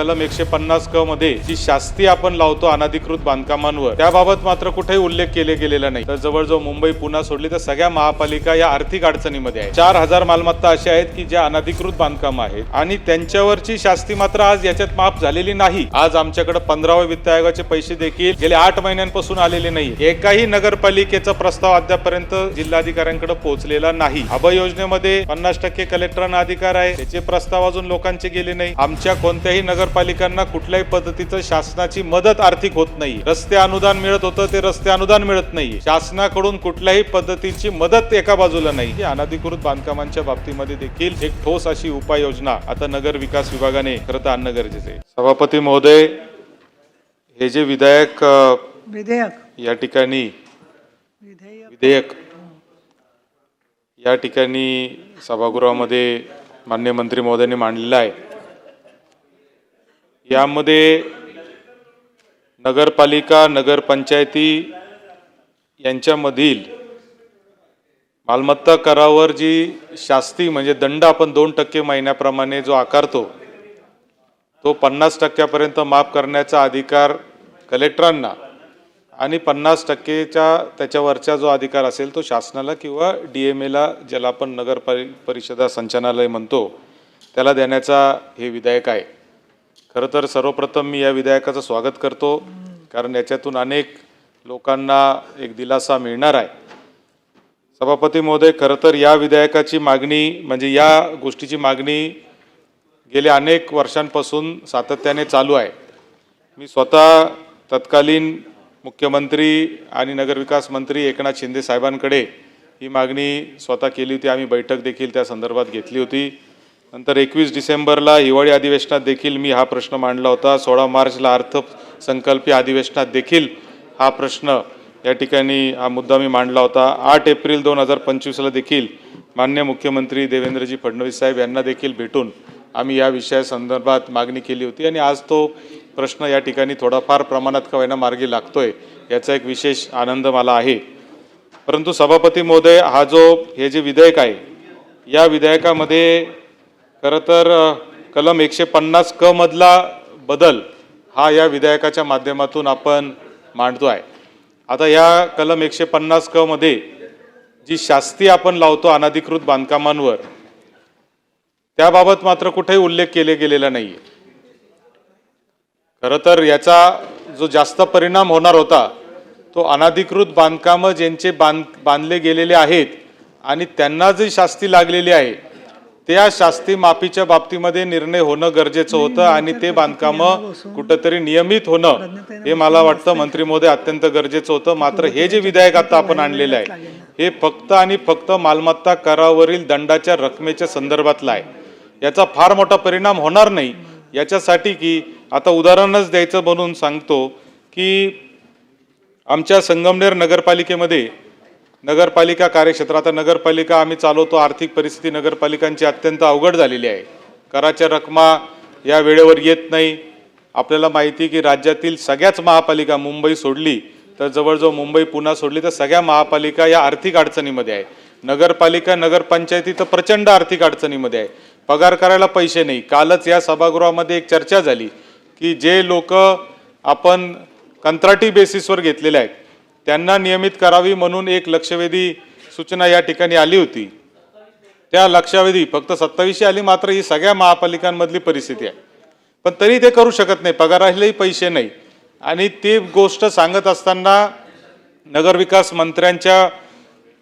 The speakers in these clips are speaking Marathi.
कलम एकशे पन्नास क मध्ये जी शास्ती आपण लावतो अनधिकृत बांधकामांवर त्याबाबत मात्र कुठेही उल्लेख केले गेलेला नाही. तर जवळजवळ मुंबई पुन्हा सोडली तर सगळ्या महापालिका या आर्थिक अडचणीमध्ये आहेत. चार हजार मालमत्ता अशा आहेत की ज्या अनधिकृत बांधकाम आहेत आणि त्यांच्यावरची शास्ती मात्र आज याच्यात माफ झालेली नाही. आज आमच्याकडे पंधराव्या वित्त आयोगाचे पैसे देखील गेले आठ महिन्यांपासून आलेले नाही एकाही नगरपालिकेचा प्रस्ताव अद्यापर्यंत जिल्हाधिकाऱ्यांकडे पोहोचलेला नाही. अभय योजनेमध्ये पन्नास टक्के कलेक्टरांना अधिकार आहे. त्याचे प्रस्ताव अजून लोकांचे गेले नाही. आमच्या कोणत्याही नगर नगरपालिकांना कुठल्याही पद्धतीचं शासनाची मदत आर्थिक होत नाही. रस्ते अनुदान मिळत होतं ते रस्ते अनुदान मिळत नाही. शासनाकडून कुठल्याही पद्धतीची मदत एका बाजूला नाही. अनधिकृत बांधकामांच्या बाबतीमध्ये देखील एक ठोस अशी उपाययोजना आता नगर विकास विभागाने खरं तर आणणं गरजेचं आहे. सभापती महोदय हे जे विधायक विधेयक. या ठिकाणी विधेयक. विधेयक या ठिकाणी सभागृहामध्ये मान्य मंत्री महोदयांनी मांडलेलं आहे. यामध्ये नगरपालिका नगरपंचायती यांच्यामधील मालमत्ता करावर जी शास्ती म्हणजे दंड आपण दोन टक्के महिन्याप्रमाणे जो आकारतो तो पन्नास टक्क्यापर्यंत माफ करण्याचा अधिकार कलेक्टरांना आणि पन्नास टक्केच्या त्याच्यावरचा जो अधिकार असेल तो शासनाला किंवा डी एम एला ज्याला आपण नगर परि परिषदा संचालनालय म्हणतो त्याला देण्याचा हे विधेयक आहे. खरं तर सर्वप्रथम मी या विधेयकाचं स्वागत करतो. कारण याच्यातून अनेक लोकांना एक दिलासा मिळणार आहे. सभापती महोदय खरं तर या विधेयकाची मागणी म्हणजे या गोष्टीची मागणी गेल्या अनेक वर्षांपासून सातत्याने चालू आहे. मी स्वतः तत्कालीन मुख्यमंत्री आणि नगरविकास मंत्री एकनाथ शिंदे साहेबांकडे ही मागणी स्वतः केली होती. आम्ही बैठक देखील त्या संदर्भात घेतली होती. नंतर एकवीस डिसेंबरला हिवाळी अधिवेशनात देखील मी हा प्रश्न मांडला होता. सोळा मार्चला अर्थसंकल्पीय अधिवेशनात देखील हा प्रश्न या ठिकाणी हा मुद्दा मी मांडला होता. आठ एप्रिल दोन हजार पंचवीसला देखील मान्य मुख्यमंत्री देवेंद्रजी फडणवीस साहेब यांना देखील भेटून आम्ही या विषयासंदर्भात मागणी केली होती. आणि आज तो प्रश्न या ठिकाणी थोडाफार प्रमाणात का व्हायना मार्गी लागतोय याचा एक विशेष आनंद मला आहे. परंतु सभापती महोदय हा जो हे जे विधेयक आहे या विधेयकामध्ये खरं तर कलम एकशे पन्नास क मधला बदल हा या विधेयकाच्या माध्यमातून आपण मांडतो आहे. आता या कलम एकशे पन्नास क मध्ये जी शास्ती आपण लावतो अनधिकृत बांधकामांवर त्याबाबत मात्र कुठेही उल्लेख केले गेलेला नाही खरं तर याचा जो जास्त परिणाम होणार होता तो अनधिकृत बांधकामं ज्यांचे बांध बांधले गेलेले आहेत आणि त्यांना जी शास्ती लागलेली आहे त्या शास्ती माफीच्या बाबतीमध्ये निर्णय होणं गरजेचं होतं आणि ते बांधकामं कुठंतरी नियमित होणं हे मला वाटतं मंत्री महोदय अत्यंत गरजेचं होतं. मात्र हे जे विधेयक आता आपण आणलेलं आहे हे फक्त आणि फक्त मालमत्ता करावरील दंडाच्या रकमेच्या संदर्भातलं आहे. याचा फार मोठा परिणाम होणार नाही. याच्यासाठी की आता उदाहरणच द्यायचं म्हणून सांगतो की आमच्या संगमनेर नगरपालिकेमध्ये नगरपालिका कार्यक्षेत्र. आता नगरपालिका आम्ही चालवतो आर्थिक परिस्थिती नगरपालिकांची अत्यंत अवघड झालेली आहे. कराच्या रकमा या वेळेवर येत नाही. आपल्याला माहिती की राज्यातील सगळ्याच महापालिका मुंबई सोडली तर जवळजवळ मुंबई पुन्हा सोडली तर सगळ्या महापालिका या आर्थिक अडचणीमध्ये आहे. नगरपालिका नगरपंचायती तर प्रचंड आर्थिक अडचणीमध्ये आहे. पगार करायला पैसे नाही. कालच या सभागृहामध्ये एक चर्चा झाली की जे लोक आपण कंत्राटी बेसिसवर घेतलेले आहेत त्यांना नियमित करावी म्हणून एक लक्षवेधी सूचना या ठिकाणी आली होती. त्या लक्षावेधी फक्त सत्तावीसशे आली मात्र ही सगळ्या महापालिकांमधली परिस्थिती आहे. पण तरी ते करू शकत नाही पगारालाही पैसे नाही. आणि ती गोष्ट सांगत असताना नगरविकास मंत्र्यांच्या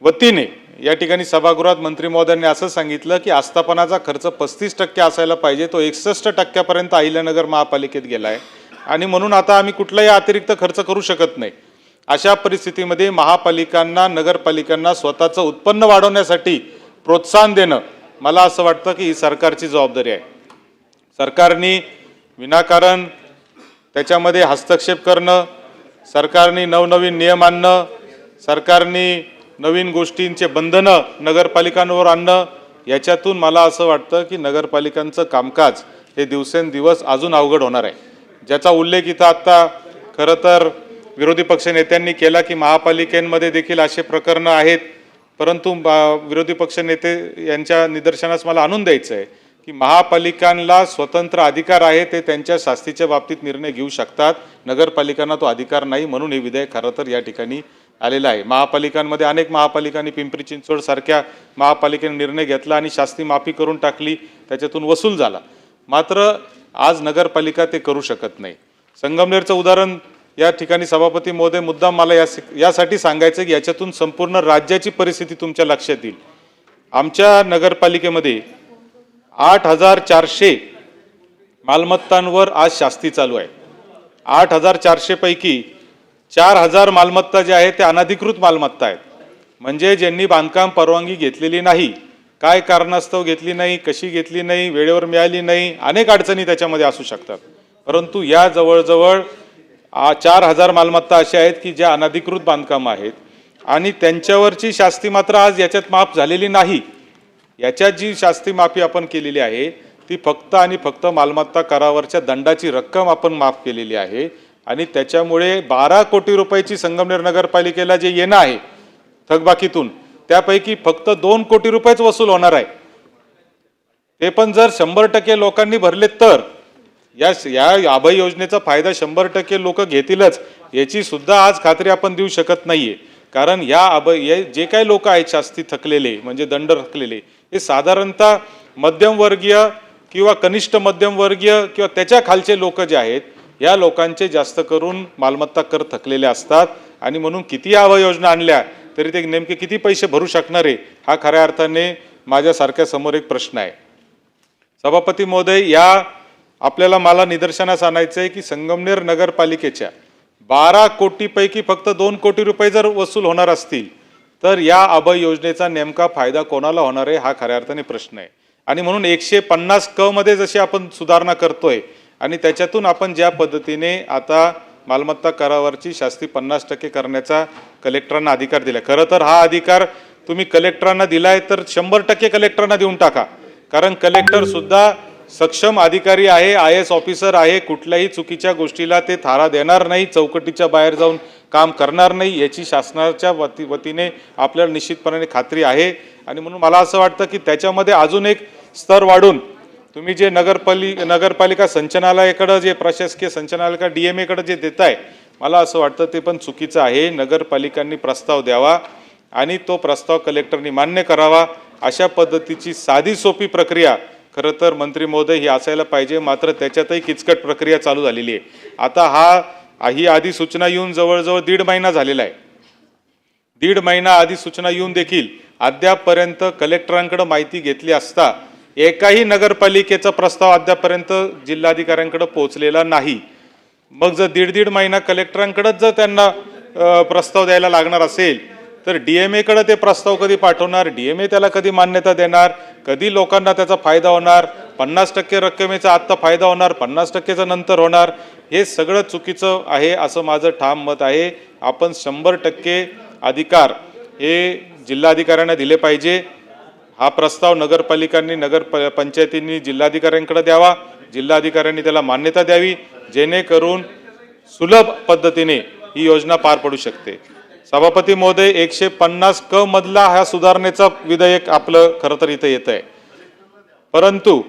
वतीने या ठिकाणी सभागृहात मंत्री महोदयांनी असं सांगितलं की आस्थापनाचा खर्च पस्तीस टक्के असायला पाहिजे तो एकसष्ट टक्क्यापर्यंत अहिल्यानगर महापालिकेत गेला आहे आणि म्हणून आता आम्ही कुठलाही अतिरिक्त खर्च करू शकत नाही. अशा परिस्थितीमध्ये महापालिकांना नगरपालिकांना स्वतःचं उत्पन्न वाढवण्यासाठी प्रोत्साहन देणं मला असं वाटतं की ही सरकारची जबाबदारी आहे. सरकारने विनाकारण त्याच्यामध्ये हस्तक्षेप करणं सरकारने नवनवीन नियम आणणं सरकारने नवीन गोष्टींचे बंधनं नगरपालिकांवर आणणं याच्यातून मला असं वाटतं की नगरपालिकांचं कामकाज हे दिवसेंदिवस अजून अवघड होणार आहे. ज्याचा उल्लेख इथं आत्ता खरं तर विरोधी पक्ष नेत्यांनी केला की महापालिकेमध्ये देखील असे प्रकरणं आहेत. परंतु विरोधी पक्ष नेते यांच्या निदर्शनास मला आणून द्यायचं आहे की महापालिकांना स्वतंत्र अधिकार आहे ते त्यांच्या शास्तीच्या बाबतीत निर्णय घेऊ शकतात. नगरपालिकांना तो अधिकार नाही म्हणून हे विधेयक खरं तर या ठिकाणी आलेलं आहे. महापालिकांमध्ये अनेक महापालिकांनी पिंपरी चिंचवडसारख्या महापालिकेने निर्णय घेतला आणि शास्ती माफी करून टाकली त्याच्यातून वसूल झाला. मात्र आज नगरपालिका ते करू शकत नाही. संगमनेरचं उदाहरण या ठिकाणी सभापती महोदय मुद्दाम मला या यासाठी सांगायचं की याच्यातून संपूर्ण राज्याची परिस्थिती तुमच्या लक्षात येईल. आमच्या नगरपालिकेमध्ये आठ हजार चारशे मालमत्तांवर आज शास्ती चालू आहे. आठ हजार चारशेपैकी चार हजार मालमत्ता ज्या आहेत त्या अनधिकृत मालमत्ता आहेत. म्हणजे ज्यांनी बांधकाम परवानगी घेतलेली नाही काय कारणास्तव घेतली नाही कशी घेतली नाही वेळेवर मिळाली नाही अनेक अडचणी त्याच्यामध्ये असू शकतात. परंतु या जवळजवळ चार हजार मालमत्ता अशा आहेत की ज्या अनधिकृत बांधकाम आहेत. आणि त्यांच्यावरची शास्ती मात्र आज याच्यात माफ झालेली नाही. याच्यात जी शास्ती माफी आपण केलेली आहे ती फक्त आणि फक्त मालमत्ता करावरच्या दंडाची रक्कम आपण माफ केलेली आहे. आणि त्याच्यामुळे बारा कोटी रुपयाची संगमनेर नगरपालिकेला जे येणं आहे थकबाकीतून त्यापैकी फक्त दोन कोटी रुपयेच वसूल होणार आहे. ते पण जर शंभर टक्के लोकांनी भरले तर या या अभय योजनेचा फायदा शंभर टक्के लोक घेतीलच याची सुद्धा आज खात्री आपण देऊ शकत नाहीये. कारण या अभय हे जे काही लोक आहेत शास्ती थकलेले म्हणजे दंड थकलेले हे साधारणतः मध्यमवर्गीय किंवा कनिष्ठ मध्यमवर्गीय किंवा त्याच्या खालचे लोक जे आहेत या लोकांचे जास्त करून मालमत्ता कर थकलेले असतात. आणि म्हणून किती अभय योजना आणल्या तरी ते नेमके किती पैसे भरू शकणारे हा खऱ्या अर्थाने माझ्यासारख्या समोर एक प्रश्न आहे. सभापती महोदय या आपल्याला मला निदर्शनास आणायचं आहे की संगमनेर नगरपालिकेच्या बारा कोटीपैकी फक्त दोन कोटी रुपये जर वसूल होणार असतील तर या अभय योजनेचा नेमका फायदा कोणाला होणार आहे हा खऱ्या अर्थाने प्रश्न आहे. आणि म्हणून एकशे पन्नास क मध्ये जशी आपण सुधारणा करतोय आणि त्याच्यातून आपण ज्या पद्धतीने आता मालमत्ता करावरची शास्ती पन्नास टक्के करण्याचा कलेक्टरांना अधिकार दिला खरं तर हा अधिकार तुम्ही कलेक्टरांना दिलाय तर शंभर टक्के कलेक्टरांना देऊन टाका. कारण कलेक्टर सुद्धा सक्षम अधिकारी आहे आय एस ऑफिसर आहे कुठल्याही चुकीच्या गोष्टीला ते थारा देणार नाही चौकटीच्या बाहेर जाऊन काम करणार नाही याची शासनाच्या वती वतीने आपल्याला निश्चितपणाने खात्री आहे. आणि म्हणून मला असं वाटतं की त्याच्यामध्ये अजून एक स्तर वाढून तुम्ही जे नगरपाली नगरपालिका संचालनालयाकडं जे प्रशासकीय संचालनालय डी एम एकडं जे देताय मला असं वाटतं ते पण चुकीचं आहे. नगरपालिकांनी प्रस्ताव द्यावा आणि तो प्रस्ताव कलेक्टरनी मान्य करावा. अशा पद्धतीची साधी सोपी प्रक्रिया खरं तर मंत्री महोदय ही असायला पाहिजे मात्र त्याच्यातही किचकट प्रक्रिया चालू झालेली आहे. आता हा ही आधी सूचना येऊन जवळजवळ दीड महिना झालेला आहे. दीड महिना आधी सूचना येऊन देखील अद्यापपर्यंत कलेक्टरांकडे माहिती घेतली असता एकाही नगरपालिकेचा प्रस्ताव अद्यापपर्यंत जिल्हाधिकाऱ्यांकडे पोहोचलेला नाही. मग जर दीड दीड महिना कलेक्टरांकडेच जर त्यांना प्रस्ताव द्यायला लागणार असेल तर डी एम एकडे ते प्रस्ताव कधी पाठवणार? डी एम ए त्याला कधी मान्यता देणार? कधी लोकांना त्याचा फायदा होणार? पन्नास टक्के रक्कमेचा आत्ता फायदा होणार? पन्नास टक्केचा नंतर होणार? हे सगळं चुकीचं आहे असं माझं ठाम मत आहे. आपण शंभर टक्के अधिकार हे जिल्हाधिकाऱ्यांना दिले पाहिजे. हा प्रस्ताव नगरपालिकांनी नगर प- पंचायतींनी जिल्हाधिकाऱ्यांकडे द्यावा. जिल्हाधिकाऱ्यांनी त्याला मान्यता द्यावी. जेणेकरून सुलभ पद्धतीने ही योजना पार पडू शकते. सभापती महोदय एकशे पन्नास क मधला हा सुधारणेचा विधेयक आपलं खरं तर इथं येत आहे परंतु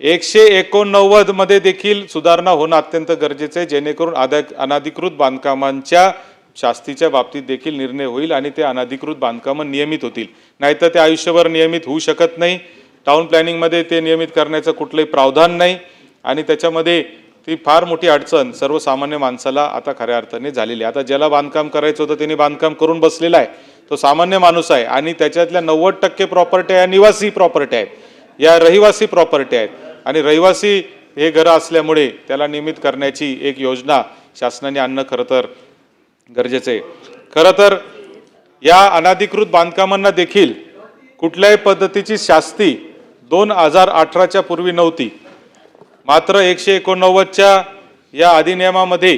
एकशे एकोणनव्वदमध्ये देखील सुधारणा होणं अत्यंत गरजेचं आहे जेणेकरून आदा अनाधिकृत बांधकामांच्या शास्तीच्या बाबतीत देखील निर्णय होईल आणि ते अनाधिकृत बांधकामं नियमित होतील. नाहीतर ते आयुष्यभर नियमित होऊ शकत नाही. टाउन प्लॅनिंगमध्ये ते नियमित करण्याचं कुठलंही प्रावधान नाही. आणि त्याच्यामध्ये ती फार मोठी अडचण सर्वसामान्य माणसाला आता खऱ्या अर्थाने झालेली आहे. आता ज्याला बांधकाम करायचं होतं त्याने बांधकाम करून बसलेला आहे. तो सामान्य माणूस आहे आणि त्याच्यातल्या नव्वद टक्के प्रॉपर्टी या निवासी प्रॉपर्टी आहेत या रहिवासी प्रॉपर्टी आहेत. आणि रहिवासी हे घरं असल्यामुळे त्याला नियमित करण्याची एक योजना शासनाने आणणं खरं तर गरजेचं आहे. खरं तर या अनाधिकृत बांधकामांना देखील कुठल्याही पद्धतीची शास्ती दोन हजार अठराच्या पूर्वी नव्हती. मात्र एकशे एकोणनव्वदच्या या अधिनियमामध्ये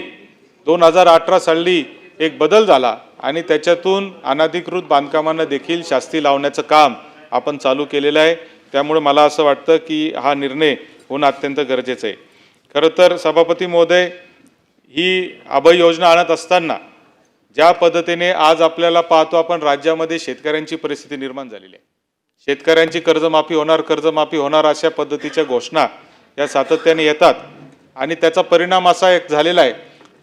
दोन हजार अठरा साली एक बदल झाला आणि त्याच्यातून अनाधिकृत बांधकामांना देखील शास्ती लावण्याचं काम आपण चालू केलेलं आहे. त्यामुळे मला असं वाटतं की हा निर्णय होणं अत्यंत गरजेचं आहे. खरं तर सभापती महोदय ही अभय योजना आणत असताना ज्या पद्धतीने आज आपल्याला पाहतो आपण राज्यामध्ये शेतकऱ्यांची परिस्थिती निर्माण झालेली आहे. शेतकऱ्यांची कर्जमाफी होणार कर्जमाफी होणार अशा पद्धतीच्या घोषणा या सातत्याने येतात. आणि त्याचा परिणाम असा एक झालेला आहे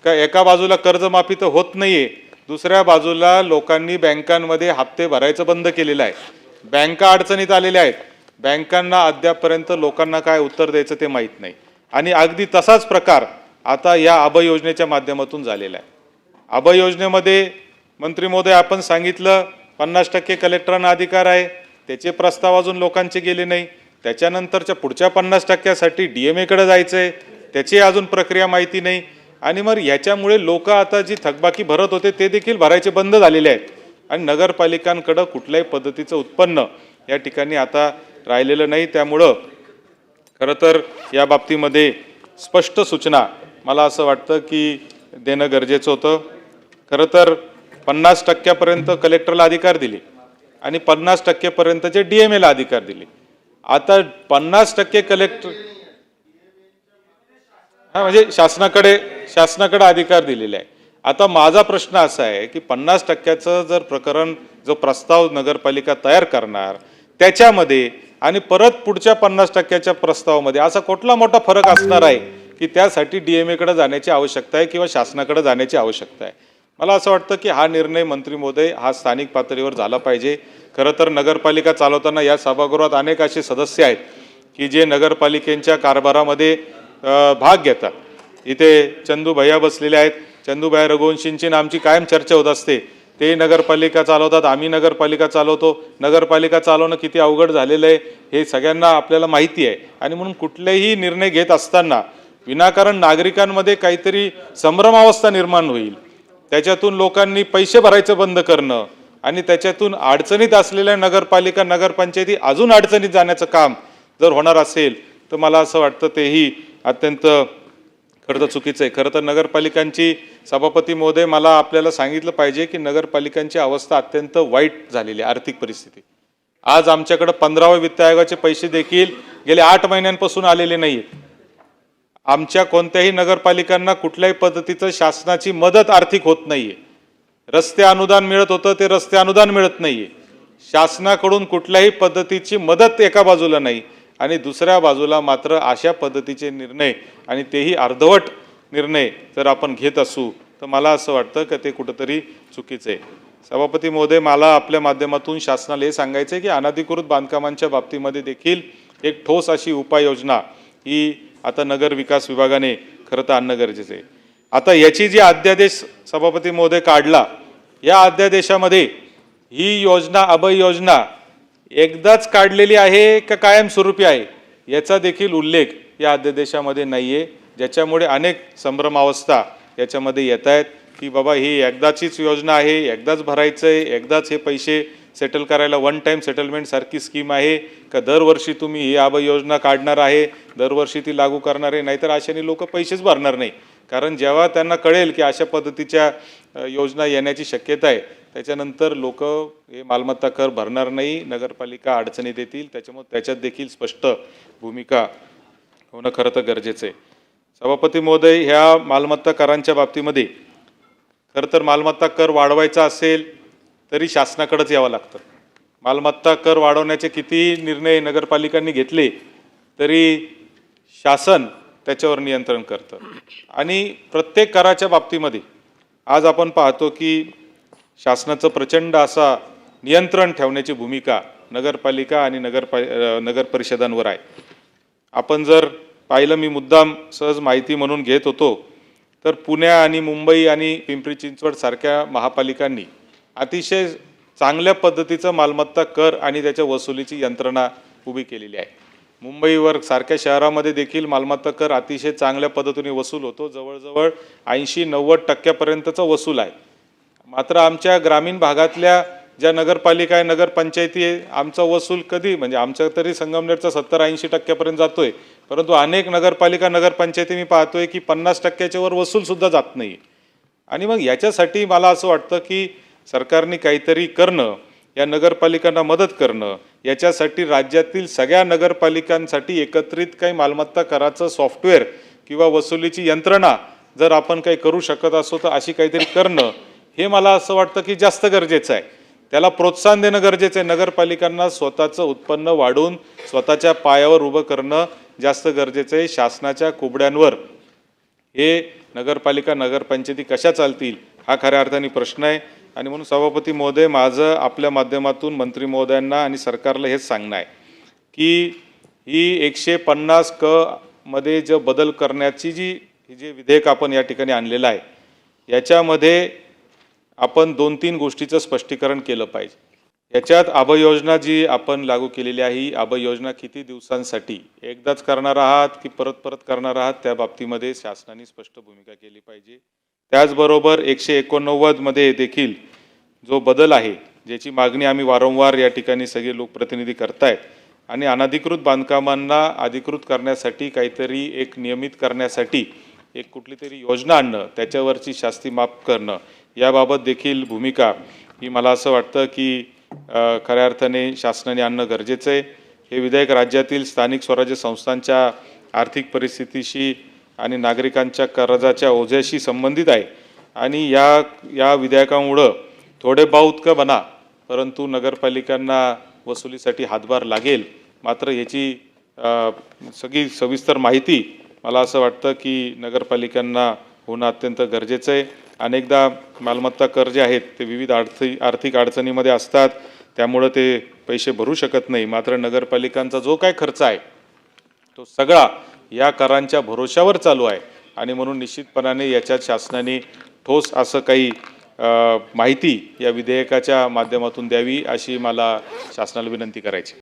का एका बाजूला कर्जमाफी तर होत नाही आहे दुसऱ्या बाजूला लोकांनी बँकांमध्ये हप्ते भरायचं बंद केलेलं आहे. बँका अडचणीत आलेल्या आहेत. बँकांना अद्यापपर्यंत लोकांना काय उत्तर द्यायचं ते माहीत नाही. आणि अगदी तसाच प्रकार आता या अभय योजनेच्या माध्यमातून झालेला आहे. अभय योजनेमध्ये मंत्री महोदय आपण सांगितलं पन्नास टक्के कलेक्टरांना अधिकार आहे. त्याचे प्रस्ताव अजून लोकांचे गेले नाही. त्याच्यानंतरच्या पुढच्या पन्नास टक्क्यासाठी डी एम एकडे जायचं आहे त्याची अजून प्रक्रिया माहिती नाही. आणि मग ह्याच्यामुळे लोक आता जी थकबाकी भरत होते ते देखील भरायचे बंद झालेले आहेत. आणि नगरपालिकांकडं कुठल्याही पद्धतीचं उत्पन्न या ठिकाणी आता राहिलेलं नाही. त्यामुळं खरं तर या बाबतीमध्ये स्पष्ट सूचना मला असं वाटतं की देणं गरजेचं होतं. खरं तर पन्नास टक्क्यापर्यंत कलेक्टरला अधिकार दिले आणि पन्नास टक्केपर्यंतचे डी एम एला अधिकार दिले. आता पन्नास टक्के कलेक्टर हा म्हणजे शासनाकडे शासनाकडे अधिकार दिलेले आहे. आता माझा प्रश्न असा आहे की पन्नास टक्क्याचं जर प्रकरण जो प्रस्ताव नगरपालिका तयार करणार त्याच्यामध्ये आणि परत पुढच्या पन्नास टक्क्याच्या प्रस्तावामध्ये असा कुठला मोठा फरक असणार आहे की त्यासाठी डी एम एकडे जाण्याची आवश्यकता आहे किंवा शासनाकडे जाण्याची आवश्यकता आहे? मला असं वाटतं की हा निर्णय मंत्री महोदय हा स्थानिक पातळीवर झाला पाहिजे. खरं तर नगरपालिका चालवताना या सभागृहात अनेक असे सदस्य आहेत की जे नगरपालिकेच्या कारभारामध्ये भाग घेतात. इथे चंदू भैया बसलेले आहेत. चंदू भैया रघुवंशींची आमची कायम चर्चा होत असते. ते नगरपालिका चालवतात आम्ही नगरपालिका चालवतो. नगरपालिका चालवणं किती अवघड झालेलं आहे हे सगळ्यांना आपल्याला माहिती आहे. आणि म्हणून कुठलेही निर्णय घेत असताना विनाकारण नागरिकांमध्ये काहीतरी संभ्रमावस्था निर्माण होईल. त्याच्यातून लोकांनी पैसे भरायचं बंद करणं आणि त्याच्यातून अडचणीत असलेल्या नगरपालिका नगरपंचायती अजून अडचणीत जाण्याचं काम जर होणार असेल तर मला असं वाटतं तेही अत्यंत खरं तर चुकीचं आहे. खरं तर नगरपालिकांची सभापती महोदय मला आपल्याला सांगितलं पाहिजे की नगरपालिकांची अवस्था अत्यंत वाईट झालेली आहे आर्थिक परिस्थिती. आज आमच्याकडं पंधराव्या वित्त आयोगाचे पैसे देखील गेले आठ महिन्यांपासून आलेले नाही आहेत आमच्या कोणत्याही नगरपालिकांना कुठल्याही पद्धतीचं शासनाची मदत आर्थिक होत नाही आहे रस्ते अनुदान मिळत होतं ते रस्ते अनुदान मिळत नाही आहे शासनाकडून कुठल्याही पद्धतीची मदत एका बाजूला नाही आणि दुसऱ्या बाजूला मात्र अशा पद्धतीचे निर्णय आणि तेही अर्धवट निर्णय जर आपण घेत असू तर मला असं वाटतं की ते कुठंतरी चुकीचं आहे. सभापती महोदय मला आपल्या माध्यमातून शासनाला हे सांगायचं आहे की अनधिकृत बांधकामांच्या बाबतीमध्ये देखील एक ठोस अशी उपाययोजना ही आता नगर विकास विभागाने खरं तर आणणं गरजेचं आहे. आता याची जी अध्यादेश सभापती महोदय काढला या अध्यादेशामध्ये ही योजना अभय योजना एकदाच काढलेली आहे का कायमस्वरूपी आहे? याचा देखील उल्लेख या अध्यादेशामध्ये नाही आहे ज्याच्यामुळे अनेक संभ्रमावस्था याच्यामध्ये येत आहेत. की बाबा ही एकदाचीच योजना आहे एकदाच भरायचं आहे एकदाच हे पैसे सेटल करायला वन टाईम सेटलमेंटसारखी स्कीम आहे. का दरवर्षी तुम्ही ही आभय योजना काढणार आहे दरवर्षी ती लागू करणार आहे नाहीतर अशाने लोक पैसेच भरणार नाही. कारण जेव्हा त्यांना कळेल की अशा पद्धतीच्या योजना येण्याची शक्यता आहे त्याच्यानंतर लोक हे मालमत्ता कर भरणार नाही नगरपालिका अडचणीत येतील त्याच्यामुळे त्याच्यात देखील स्पष्ट भूमिका होणं खरं तर गरजेचं आहे. सभापती महोदय ह्या मालमत्ता करांच्या बाबतीमध्ये खरं तर मालमत्ता कर वाढवायचा असेल तरी शासनाकडेच यावं लागतं. मालमत्ता कर वाढवण्याचे किती निर्णय नगरपालिकांनी घेतले तरी शासन त्याच्यावर नियंत्रण करतं. आणि प्रत्येक कराच्या बाबतीमध्ये आज आपण पाहतो की शासनाचं प्रचंड असा नियंत्रण ठेवण्याची भूमिका नगरपालिका आणि नगरपा नगर परिषदांवर आहे. आपण जर पाहिलं मी मुद्दाम सहज माहिती म्हणून घेत होतो तर पुण्या आणि मुंबई आणि पिंपरी चिंचवड सारख्या महापालिकांनी अतिशय चांगल्या पद्धतीचं मालमत्ता कर आणि त्याच्या वसुलीची यंत्रणा उभी केलेली आहे. मुंबईवर सारख्या शहरामध्ये देखील मालमत्ता कर अतिशय चांगल्या पद्धतीने वसूल होतो. जवळजवळ ऐंशी नव्वद टक्क्यापर्यंतचा वसूल आहे. मात्र आमच्या ग्रामीण भागातल्या ज्या नगरपालिका आहे नगरपंचायती आहे आमचा वसूल कधी म्हणजे आमच्या तरी संगमनेरचा सत्तर ऐंशी टक्क्यापर्यंत जातो आहे परंतु अनेक नगरपालिका नगरपंचायती मी पाहतोय की पन्नास टक्क्याच्या वर जात नाही. आणि मग याच्यासाठी मला असं वाटतं की सरकारने काहीतरी करणं या नगरपालिकांना मदत करणं याच्यासाठी राज्यातील सगळ्या नगरपालिकांसाठी एकत्रित काही मालमत्ता कराचं सॉफ्टवेअर किंवा वसुलीची यंत्रणा जर आपण काही करू शकत असो तर अशी काहीतरी करणं हे मला असं वाटतं की जास्त गरजेचं आहे. त्याला प्रोत्साहन देणं गरजेचं आहे. नगरपालिकांना स्वतःचं उत्पन्न वाढवून स्वतःच्या पायावर उभं करणं जास्त गरजेचं आहे शासनाच्या कोबड्यांवर. हे नगरपालिका नगरपंचायती कशा चालतील हा खऱ्या अर्थाने प्रश्न आहे. आणि म्हणून सभापती महोदय माझं आपल्या माध्यमातून मंत्री महोदयांना आणि सरकारला हेच सांगणं आहे की ही एकशे पन्नास क मध्ये जो बदल करण्याची जी ही जे विधेयक आपण या ठिकाणी आणलेलं आहे याच्यामध्ये आपण दोन तीन गोष्टीचं स्पष्टीकरण केलं पाहिजे. याच्यात आभय योजना जी आपण लागू केलेली आहे ही आभय योजना किती दिवसांसाठी? एकदाच करणार आहात की परत परत करणार आहात? त्या बाबतीमध्ये शासनाने स्पष्ट भूमिका केली पाहिजे. त्याचबरोबर एकशे एकोणनव्वदमध्ये देखील जो बदल आहे ज्याची मागणी आम्ही वारंवार या ठिकाणी सगळे लोकप्रतिनिधी करतायत आणि अनधिकृत बांधकामांना अधिकृत करण्यासाठी काहीतरी एक नियमित करण्यासाठी एक कुठली तरी योजना आणणं त्याच्यावरची शास्ती माफ करणं याबाबत देखील भूमिका. ही मला असं वाटतं की खऱ्या अर्थाने शासनाने आणणं गरजेचं आहे. हे विधेयक राज्यातील स्थानिक स्वराज्य संस्थांच्या आर्थिक परिस्थितीशी आणि नागरिकांच्या कर्जाच्या ओझ्याशी संबंधित आहे. आणि या या विधेयकामुळं थोडे बहुत का बना परंतु नगरपालिकांना वसुलीसाठी हातभार लागेल. मात्र याची सगळी सविस्तर माहिती मला असं वाटतं की नगरपालिकांना होणं अत्यंत गरजेचं आहे. अनेकदा मालमत्ता कर जे आहेत ते विविध आर्थिक आर्थिक अडचणीमध्ये असतात. त्यामुळं ते पैसे भरू शकत नाही. मात्र नगरपालिकांचा जो काय खर्च आहे तो सगळा या करांच्या भरोशावर चालू आहे. आणि म्हणून निश्चितपणाने याच्यात शासनाने ठोस असं काही माहिती या विधेयकाच्या माध्यमातून द्यावी अशी मला शासनाला विनंती करायची.